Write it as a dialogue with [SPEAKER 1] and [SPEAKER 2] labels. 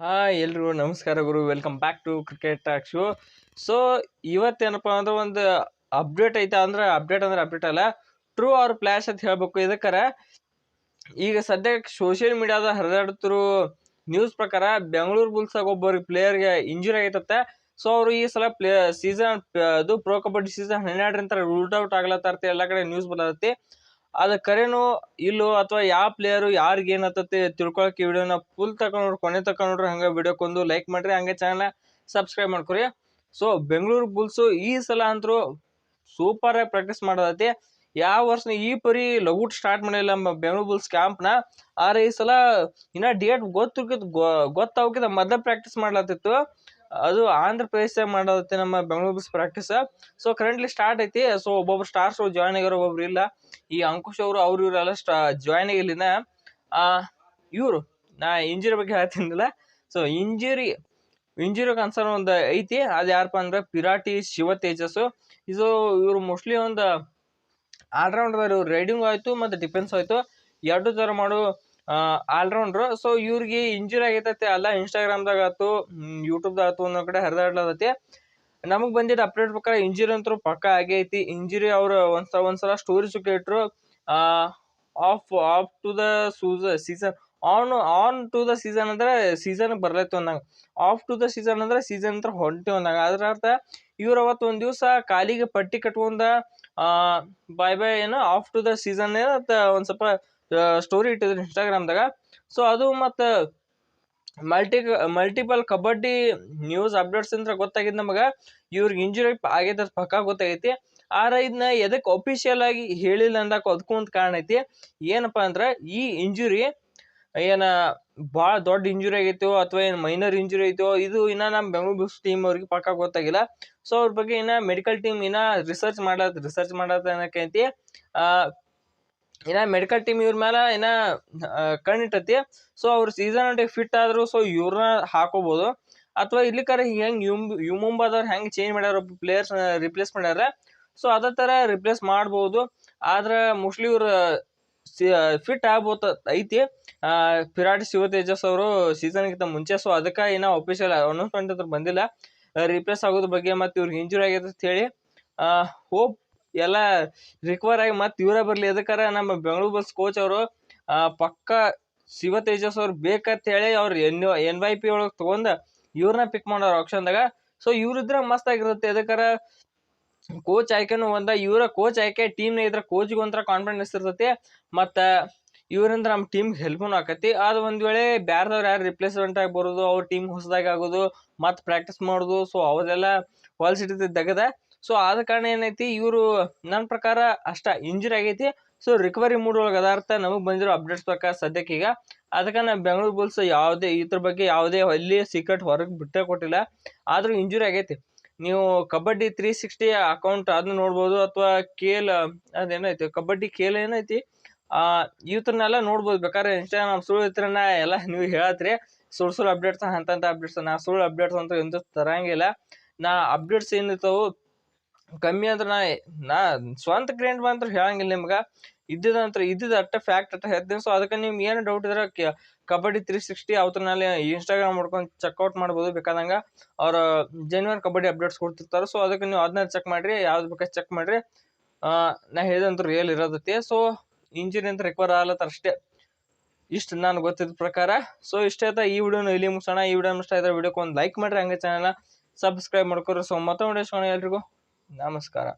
[SPEAKER 1] Hi ಎಲ್ರಿಗೂ ನಮಸ್ಕಾರ ಗುರು. Welcome back to cricket talk show so ಇವತ್ತೇನಪ್ಪ ಅಂದ್ರೆ ಒಂದು ಅಪ್ಡೇಟ್ ಐತೆ ಅಂದ್ರೆ ಅಪ್ಡೇಟ್ ಅಂದ್ರೆ ಅಪ್ಡೇಟ್ ಅಲ್ಲ ಟ್ರೂ ಆರ್ ಫ್ಲ್ಯಾಶ್ ಅಂತ ಹೇಳ್ಬೇಕು ಇದಕ್ಕರ. ಈಗ ಸದ್ಯಕ್ಕೆ ಸೋಷಿಯಲ್ ಮೀಡಿಯಾದ ಹರಿದಾಡ್ತಿರೋ ನ್ಯೂಸ್ ಪ್ರಕಾರ ಬೆಂಗಳೂರು ಬುಲ್ಸಾಗ ಒಬ್ಬರಿಗೆ ಪ್ಲೇಯರ್ಗೆ ಇಂಜುರಿ ಆಗೈತತ್ತೆ ಸೊ ಅವರು ಈ ಸಲ ಪ್ಲೇ ಸೀಸನ್ ಅದು ಪ್ರೋ ಕಬಡ್ಡಿ ಸೀಸನ್ ಹನ್ನೆರಡರಿಂದ ರೂಲ್ಡ್ ಔಟ್ ಆಗ್ಲತ್ತಾರ್ತಿ. ಎಲ್ಲ ಕಡೆ ನ್ಯೂಸ್ ಬರತೈತಿ ಅದು ಕರೆನೋ ಇಲ್ಲೋ ಅಥವಾ ಯಾವ ಪ್ಲೇಯರು ಯಾರಿಗೆ ಏನತ್ತತಿ ತಿಳ್ಕೊಳಕ್ಕೆ ವಿಡಿಯೋನ ಫುಲ್ ತಕೊಂಡ್ರು, ಕೊನೆ ತಗೊಂಡ್ರು ಹಂಗೆ ವಿಡಿಯೋಕ್ಕೊಂದು ಲೈಕ್ ಮಾಡ್ರಿ, ಹಂಗೆ ಚಾನಲ್ ಸಬ್ಸ್ಕ್ರೈಬ್ ಮಾಡ್ಕೊರಿ. ಸೊ ಬೆಂಗಳೂರು ಬುಲ್ಸು ಈ ಸಲ ಅಂತರೂ ಸೂಪರ್ ಆಗಿ ಪ್ರಾಕ್ಟೀಸ್ ಮಾಡೋದೈತಿ. ಯಾವ ವರ್ಷ ಈ ಪರಿ ಲಘುಟ್ ಸ್ಟಾರ್ಟ್ ಮಾಡಿಲ್ಲ ನಮ್ಮ ಬೆಂಗಳೂರು ಬುಲ್ಸ್ ಕ್ಯಾಂಪ್ನ ಆದ್ರೆ ಈ ಸಲ ಇನ್ನ ಡೇಟ್ ಗೊತ್ತಿರ್ಕಿದ್ ಗೊತ್ತಾವಕಿದ ಮೊದಲ ಪ್ರಾಕ್ಟೀಸ್ ಮಾಡ್ಲತ್ತಿತ್ತು. ಅದು ಆಂಧ್ರ ಪ್ರದೇಶ ಮಾಡೋದೈತಿ ನಮ್ಮ Bengaluru Bulls practice so currently start ಐತಿ. ಸೊ ಒಬ್ಬೊಬ್ರು ಸ್ಟಾರ್ಸ್ ಜಾಯ್ನ್ ಆಗ್ಯಾರ ಒಬ್ಬೊಬ್ರು ಇಲ್ಲ. ಈ ಅಂಕುಶ್ ಅವರು, ಅವ್ರು ಇವರೆಲ್ಲ ಸ್ಟಾ ಜಾಯ್ನ್ ಆಗಿಲ್ಲಿನ. ಇವರು, ನಾ ಇಂಜುರಿ ಬಗ್ಗೆ ಹೇಳ್ತೀನಿಲ್ಲ. ಸೊ ಇಂಜುರಿ ಇಂಜುರಿ ಕನ್ಸರ್ನ್ ಒಂದು ಐತಿ. ಅದು ಯಾರಪ್ಪ ಅಂದ್ರೆ ಪಿರಾಟಿ, ಶಿವ ತೇಜಸ್ಸು ಇದು ಇವರು ಮೋಸ್ಟ್ಲಿ ಒಂದು ಆಲ್ರೌಂಡರ್ ಇವ್ರು ರೈಡಿಂಗ್ ಆಯಿತು ಮತ್ತು ಡಿಫೆನ್ಸ್ ಆಯಿತು. ಎರಡು ಥರ ಮಾಡೋ ಆಲ್ರೌಂಡ್ರು ಸೊ ಇವ್ರಿಗೆ ಇಂಜುರಿ ಆಗೈತೆ ಅಲ್ಲ ಇನ್ಸ್ಟಾಗ್ರಾಮ್ದಾಗ ಆಯ್ತು ಯೂಟ್ಯೂಬ್ದಾಗ ಆಯ್ತು, ಒಂದೊಂದು ಕಡೆ ಹರಿದಾಡ್ಲತೈತಿ. ನಮಗೆ ಬಂದಿದ್ದ ಅಪ್ಡೇಟ್ ಪ್ರಕಾರ ಇಂಜುರಿ ಅಂತೂ ಪಕ್ಕ ಆಗೈತಿ. ಇಂಜುರಿ ಅವ್ರು ಒಂದ್ಸಲ ಒಂದ್ಸಲ ಸ್ಟೋರಿ ಸುಖಿಟ್ರು off off to the Susa season on on to the season ಅಂದ್ರೆ ಸೀಸನ್ ಬರ್ಲೈತಿ ಅಂದಾಗ. ಆಫ್ ಟು ದ ಸೀಸನ್ ಅಂದ್ರೆ ಸೀಸನ್ ಅಂತ ಹೊಂಟಿ ಅಂದಾಗ. ಅದ್ರ ಅರ್ಥ ಇವ್ರು ಅವತ್ತು ಒಂದು ದಿವಸ ಕಾಲಿಗೆ ಪಟ್ಟಿ ಕಟ್ಕೊಂಡ ಬಾಯ್ ಬೈ ಏನು ಆಫ್ ಟು ದ ಸೀಸನ್ ಏನೋ ಒಂದು ಸ್ವಲ್ಪ ಸ್ಟೋರಿ ಇಟ್ಟಿದ್ರು ಇನ್ಸ್ಟಾಗ್ರಾಮ್ದಾಗ ಸೊ ಅದು ಮತ್ತು multi multiple kabaddi news updates ಅಂತ ಗೊತ್ತಾಗಿದ್ದು ನಮಗೆ. ಇವ್ರಿಗೆ ಇಂಜುರಿ ಆಗೈತೆ ಪಕ್ಕ ಗೊತ್ತಾಗೈತಿ. ಆದ್ರೆ ಇದನ್ನ ಎದಕ್ಕೆ ಅಫಿಷಿಯಲ್ ಆಗಿ ಹೇಳಿಲ್ಲ ಅಂದಕ್ಕೆ ಅದಕ್ಕೂ ಒಂದು ಕಾರಣ ಐತಿ. ಏನಪ್ಪ ಅಂದ್ರೆ ಈ ಇಂಜುರಿ ಏನ ಭಾಳ ದೊಡ್ಡ ಇಂಜುರಿ ಆಗೈತೋ ಅಥವಾ ಏನು ಮೈನರ್ ಇಂಜುರಿ ಐತೋ ಇದು ಇನ್ನ ನಮ್ಮ ಬೆಂಗಳೂರು ಬುಲ್ಸ್ ಟೀಮ್ ಅವ್ರಿಗೆ ಪಕ್ಕ ಗೊತ್ತಾಗಿಲ್ಲ. ಸೊ ಅವ್ರ ಬಗ್ಗೆ ಇನ್ನ ಮೆಡಿಕಲ್ ಟೀಮ್ ಇನ್ನ ರಿಸರ್ಚ್ ಮಾಡತ್ ರಿಸರ್ಚ್ ಮಾಡತ್ತ ಅನ್ನಕೈತಿ. ಇನ್ನ ಮೆಡಿಕಲ್ ಟೀಮ್ ಇವ್ರ ಮೇಲೆ ಇನ್ನ ಕಣ್ಣಿಟ್ಟತಿ ಸೊ ಅವ್ರು ಸೀಸನ್ ಅಂಟಿಗೆ ಫಿಟ್ ಆದ್ರು ಸೊ ಇವ್ರನ್ನ ಹಾಕೋಬಹುದು ಅಥವಾ ಇಲ್ಲಿ ಕರೆ ಹೆಂಗ್ ಯು ಮುಂಬಾದವ್ರು ಹೆಂಗ್ ಚೇಂಜ್ ಮಾಡ್ಯಾರ ಪ್ಲೇಯರ್ಸ್ ರಿಪ್ಲೇಸ್ ಮಾಡ್ಯಾರ. ಸೊ ಅದೇ ತರ ರಿಪ್ಲೇಸ್ ಮಾಡ್ಬೋದು. ಆದ್ರೆ ಮೋಸ್ಟ್ಲಿ ಇವ್ರ ಫಿಟ್ ಆಗ್ಬೋತ ಐತಿ. ಪಿರಾಟ್ ಶಿವ ತೇಜಸ್ ಅವರು ಸೀಸನ್ಗಿಂತ ಮುಂಚೆ ಸೊ ಅದಕ್ಕೆ ಏನೋ ಅಫಿಷಿಯಲ್ ಅನೌನ್ಸ್ಮೆಂಟ್ ಅಂತ ಬಂದಿಲ್ಲ. ರಿಪ್ಲೇಸ್ ಆಗೋದ್ರ ಬಗ್ಗೆ ಮತ್ತೆ ಇವ್ರಿಗೆ ಇಂಜುರಿ ಆಗ್ಯದ ಅಂತ ಹೇಳಿ ಹೋಪ್ ಎಲ್ಲ ರಿಕವರ್ ಆಗಿ ಮತ್ತೆ ಇವರೇ ಬರಲಿ. ಅದಕ್ಕಾರ ನಮ್ಮ ಬೆಂಗಳೂರು ಬಸ್ ಕೋಚ್ ಅವರು ಪಕ್ಕ ಶಿವ ತೇಜಸ್ ಅವ್ರು ಬೇಕಂತ ಹೇಳಿ ಅವ್ರು ಎನ್ ಎನ್ ವೈ ಪಿ ಒಳಗೆ ತೊಗೊಂಡು ಇವ್ರನ್ನ ಪಿಕ್ ಮಾಡೋರು ಆಪ್ಷನ್ದಾಗ ಸೊ ಇವ್ರಿದ್ರೆ ಮಸ್ತ್ ಆಗಿರುತ್ತೆ. ಅದಕ್ಕಾರ ಕೋಚ್ ಆಯ್ಕೆನೂ ಒಂದ, ಇವರ ಕೋಚ್ ಆಯ್ಕೆ ಟೀಮ್ನ ಇದ್ರ ಕೋಚ್ಗೆ ಒಂಥರ ಕಾನ್ಫಿಡೆನ್ಸ್ ಇರ್ತೈತಿ. ಮತ್ತು ಇವರಿಂದ ನಮ್ಮ ಟೀಮ್ಗೆ ಹೆಲ್ಪ್ನೂ ಆಕತಿ. ಅದು ಒಂದು ವೇಳೆ ಬ್ಯಾರ್ದವ್ರು ಯಾರು ರಿಪ್ಲೇಸ್ಮೆಂಟ್ ಆಗಿ ಬರೋದು, ಅವ್ರ ಟೀಮ್ ಹೊಸದಾಗಿ ಆಗೋದು ಮತ್ತು ಪ್ರಾಕ್ಟೀಸ್ ಮಾಡೋದು ಸೊ ಅವರೆಲ್ಲ ಪಾಲಿಸಿಟಿ ದಗದ. ಸೊ ಆದ ಕಾರಣ ಏನೈತಿ, ಇವರು ನನ್ನ ಪ್ರಕಾರ ಅಷ್ಟ ಇಂಜುರಿ ಆಗೈತಿ. ಸೊ ರಿಕವರಿ ಮೂಡ್ ಒಳಗೆ ಅದಾರ್ಥ ನಮಗೆ ಬಂದಿರೋ ಅಪ್ಡೇಟ್ಸ್ ಪ್ರಕಾರ ಸದ್ಯಕ್ಕೆ ಈಗ. ಅದಕ್ಕೆ ನಾವು ಬೆಂಗಳೂರು ಬುಲ್ಸ್ ಯಾವುದೇ, ಇದ್ರ ಬಗ್ಗೆ ಯಾವುದೇ ಅಲ್ಲಿ ಸೀಕ್ರೆಟ್ ಹೊರಗೆ ಬಿಟ್ಟೇ ಕೊಟ್ಟಿಲ್ಲ. ಆದರೂ ಇಂಜುರಿ ಆಗೈತಿ. ನೀವು ಕಬಡ್ಡಿ ತ್ರೀ ಸಿಕ್ಸ್ಟಿ ಅಕೌಂಟ್ ಅದನ್ನ ನೋಡ್ಬೋದು ಅಥವಾ ಕೇಲ್ ಅದೇನೈತಿ, ಕಬಡ್ಡಿ ಕೇಲ್ ಏನೈತಿ? ಆ ಇವತ್ತನ್ನೆಲ್ಲ ನೋಡ್ಬೋದು. ಬೇಕಾದ್ರೆ ಇನ್ಸ್ಟಾಗ್ರಾಮ್ ಸುಳ್ಳು ಇತ್ರನ ಎಲ್ಲ ನೀವು ಹೇಳತ್ರಿ. ಸುಳ್ಳು ಸುಳ್ಳು ಅಪ್ಡೇಟ್ಸ್ ಅಂತ ಅಪ್ಡೇಟ್ಸ್ ನಾ ಸುಳ್ಳು ಅಪ್ಡೇಟ್ಸ್ ಅಂತ ಎಂತ ತರಂಗಿಲ್ಲ. ನಾ ಅಪ್ಡೇಟ್ಸ್ ಏನಿರ್ತಾವು, ಕಮ್ಮಿ ಅಂದ್ರೆ ನಾ ನಾ ಸ್ವಂತ ಕ್ರಿಯೇಟ್ ಬಂದ್ರೆ ಹೇಳಂಗಿಲ್ಲ ನಿಮ್ಗೆ. ಇದ್ದಿದಂತ್ರ ಇದ್ದಿದ್ದು ಅಟ್ಟ ಫ್ಯಾಕ್ಟ್ ಅಟ್ಟ ಹೇಳ್ತೀನಿ. ಸೊ ಅದಕ್ಕೆ ನಿಮ್ಗೆ ಏನು ಡೌಟ್ ಇದ್ರೆ ಕಬಡ್ಡಿ ತ್ರೀ ಸಿಕ್ಸ್ಟಿ ಅವತ್ತರಲ್ಲಿ ಇನ್ಸ್ಟಾಗ್ರಾಮ್ ಮಾಡ್ಕೊಂಡು ಚೆಕ್ಔಟ್ ಮಾಡ್ಬೋದು. ಬೇಕಾದಂಗೆ ಅವ್ರ ಜೆನ್ಯೂನ್ ಕಬಡ್ಡಿ ಅಪ್ಡೇಟ್ಸ್ ಕೊಡ್ತಿರ್ತಾರೆ. ಸೊ ಅದಕ್ಕೆ ನೀವು ಅದನ್ನ ಚೆಕ್ ಮಾಡಿರಿ, ಯಾವ್ದು ಬೇಕಾದ್ರೆ ಚೆಕ್ ಮಾಡಿರಿ. ನಾ ಹೇಳಿದಂತ ರಿಯಲ್ ಇರೋದೈತಿ ಸೊ ಇಂಜಿನ್ ಅಂತ ರಿಕವರ್ ಆಗ್ಲತ್ತಾರ ಅಷ್ಟೇ. ಇಷ್ಟು ನಾನು ಗೊತ್ತಿದ್ದ ಪ್ರಕಾರ. ಸೊ ಇಷ್ಟೇ ಆಯ್ತಾ ಈ ವಿಡಿಯೋನ ಇಲ್ಲಿ ಮುಗಿಸೋಣ. ಈ ವಿಡಿಯೋ ಇಷ್ಟ ಆಯ್ತಾ ವಿಡಿಯೋಕ್ಕೆ ಒಂದು ಲೈಕ್ ಮಾಡಿರಿ ಹಂಗೆ ಚಾನಲ್ನ ಸಬ್ಸ್ಕ್ರೈಬ್ ಮಾಡ್ಕೊರಿ ಸೊ ಮತ್ತೊಂದು ವಿಡಿಯೋ ಎಲ್ರಿಗೂ ನಮಸ್ಕಾರ.